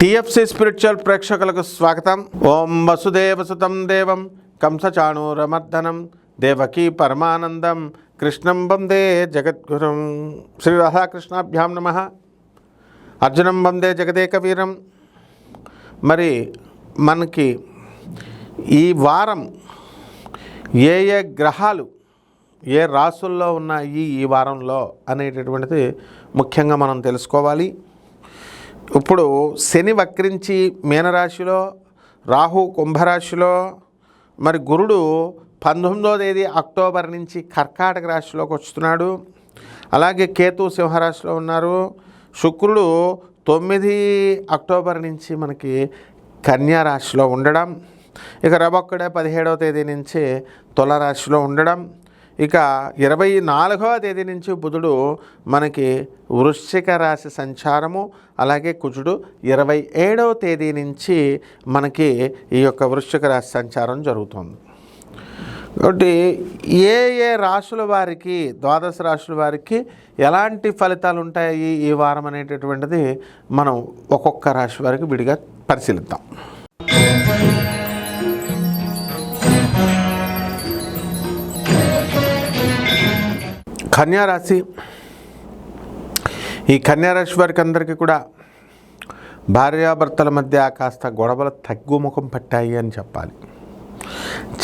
TFC spiritual ప్రేక్షకులకు స్వాగతం. ఓం వసుదేవసుతం దేవం. కంసచాణూరమర్దనం. దేవకీ పరమానందం. కృష్ణం వందే జగద్గురం. శ్రీ రాధాకృష్ణాభ్యాం నమ. అర్జునం వందే జగదేక వీరం మరి మనకి ఈ వారం ఏ ఏ గ్రహాలు ఏ రాసుల్లో ఉన్నాయి ఈ వారంలో అనేటటువంటిది ముఖ్యంగా మనం తెలుసుకోవాలి. ఇప్పుడు శని వక్రించి మీనరాశిలో రాహు కుంభరాశిలో మరి గురుడు పంతొమ్మిదో తేదీ అక్టోబర్ నుంచి కర్కాటక రాశిలోకి వస్తున్నాడు. అలాగే కేతు సింహరాశిలో ఉన్నారు. శుక్రుడు తొమ్మిది అక్టోబర్ నుంచి మనకి కన్యా రాశిలో ఉండడం. ఇక రబొక్కడే పదిహేడవ తేదీ నుంచి తులరాశిలో ఉండడం. ఇక ఇరవై నాలుగవ తేదీ నుంచి బుధుడు మనకి వృశ్చిక రాశి సంచారము అలాగే కుజుడు ఇరవై ఏడవ తేదీ నుంచి మనకి ఈ యొక్క వృశ్చిక రాశి సంచారం జరుగుతుంది. కాబట్టి ఏ ఏ రాశుల వారికి ద్వాదశ రాశుల వారికి ఎలాంటి ఫలితాలు ఉంటాయి ఈ వారం అనేటటువంటిది మనం ఒక్కొక్క రాశి వారికి విడిగా పరిశీలిద్దాం. కన్యారాశి ఈ కన్యారాశి వారికి అందరికీ కూడా భార్యాభర్తల మధ్య కాస్త గొడవలు తగ్గుముఖం పట్టాయి అని చెప్పాలి.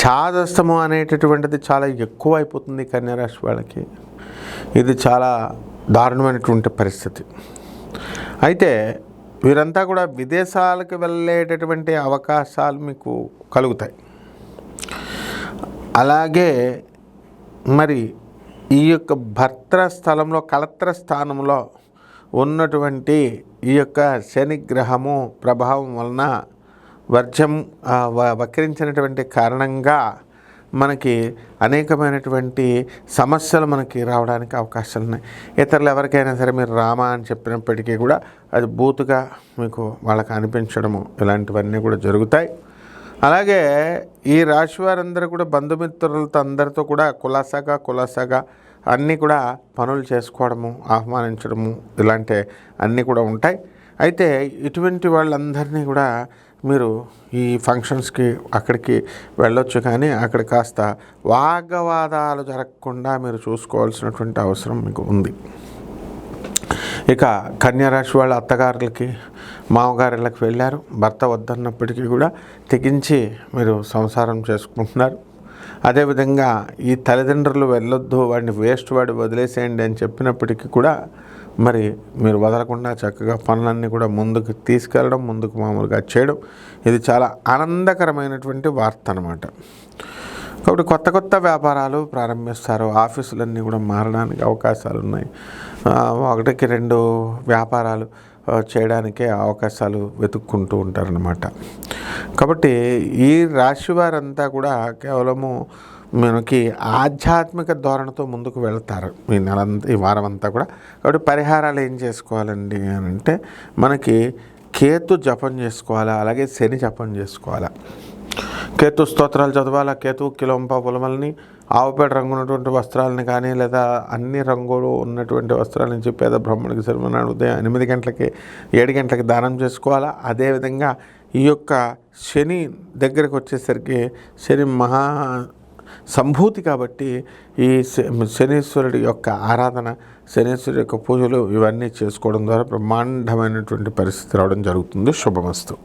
చాదస్తము అనేటటువంటిది చాలా ఎక్కువ అయిపోతుంది కన్యారాశి వాళ్ళకి. ఇది చాలా దారుణమైనటువంటి పరిస్థితి. అయితే వీరంతా కూడా విదేశాలకు వెళ్ళేటటువంటి అవకాశాలు మీకు కలుగుతాయి. అలాగే మరి ఈ యొక్క భర్త స్థలంలో కలత్ర స్థానంలో ఉన్నటువంటి ఈ యొక్క శని గ్రహము ప్రభావం వలన వర్జం వ- వక్రించినటువంటి కారణంగా మనకి అనేకమైనటువంటి సమస్యలు మనకి రావడానికి అవకాశాలు ఉన్నాయి. ఇతరులు ఎవరికైనా సరే మీరు రామా అని చెప్పినప్పటికీ కూడా అది బూతుగా మీకు వాళ్ళకి అనిపించడము ఇలాంటివన్నీ కూడా జరుగుతాయి. అలాగే ఈ రాశి వారందరూ కూడా బంధుమిత్రులతో అందరితో కూడా కులాసాగా కులాసాగా అన్నీ కూడా పనులు చేసుకోవడము ఆహ్వానించడము ఇలాంటి అన్నీ కూడా ఉంటాయి. అయితే ఇటువంటి వాళ్ళందరినీ కూడా మీరు ఈ ఫంక్షన్స్కి అక్కడికి వెళ్ళొచ్చు కానీ అక్కడ కాస్త వాగ్వాదాలు జరగకుండా మీరు చూసుకోవాల్సినటువంటి అవసరం మీకు ఉంది. ఇక కన్యారాశి వాళ్ళ అత్తగారులకి మామగారులకు వెళ్ళారు. భర్త వద్దన్నప్పటికీ కూడా తెగించి మీరు సంసారం చేసుకుంటున్నారు. అదేవిధంగా ఈ తల్లిదండ్రులు వెళ్ళొద్దు వాడిని వేస్ట్ వాడి వదిలేసేయండి అని చెప్పినప్పటికీ కూడా మరి మీరు వదలకుండా చక్కగా పనులన్నీ కూడా ముందుకు తీసుకెళ్ళడం ముందుకు మామూలుగా చేయడం ఇది చాలా ఆనందకరమైనటువంటి వార్త అనమాట కాబట్టి కొత్త కొత్త వ్యాపారాలు ప్రారంభిస్తారు. ఆఫీసులన్నీ కూడా మారడానికి అవకాశాలు ఉన్నాయి ఒకటికి రెండు వ్యాపారాలు చేయడానికే అవకాశాలు వెతుక్కుంటూ ఉంటారనమాట కాబట్టి ఈ రాశి వారంతా కూడా కేవలము మనకి ఆధ్యాత్మిక ధోరణితో ముందుకు వెళ్తారు ఈ నెల ఈ వారం అంతా కూడా. కాబట్టి పరిహారాలు ఏం చేసుకోవాలండి అని అంటే మనకి కేతు జపం చేసుకోవాలా అలాగే శని జపం చేసుకోవాలా. కేతు స్తోత్రాలు చదవాలా? కేతు కిలోంప పొలమల్ని ఆవుపేట రంగు ఉన్నటువంటి వస్త్రాలని కానీ లేదా అన్ని రంగులు ఉన్నటువంటి వస్త్రాల నుంచి పేద బ్రహ్మణికి సరిమనాడు ఉదయం ఎనిమిది గంటలకి ఏడు గంటలకి దానం చేసుకోవాలా? అదేవిధంగా ఈ యొక్క శని దగ్గరకు వచ్చేసరికి శని మహా సంభూతి కాబట్టి ఈ శ- శనీశ్వరుడి యొక్క ఆరాధన శనీశ్వరుడి యొక్క పూజలు ఇవన్నీ చేసుకోవడం ద్వారా బ్రహ్మాండమైనటువంటి పరిస్థితి రావడం జరుగుతుంది. శుభమస్తు.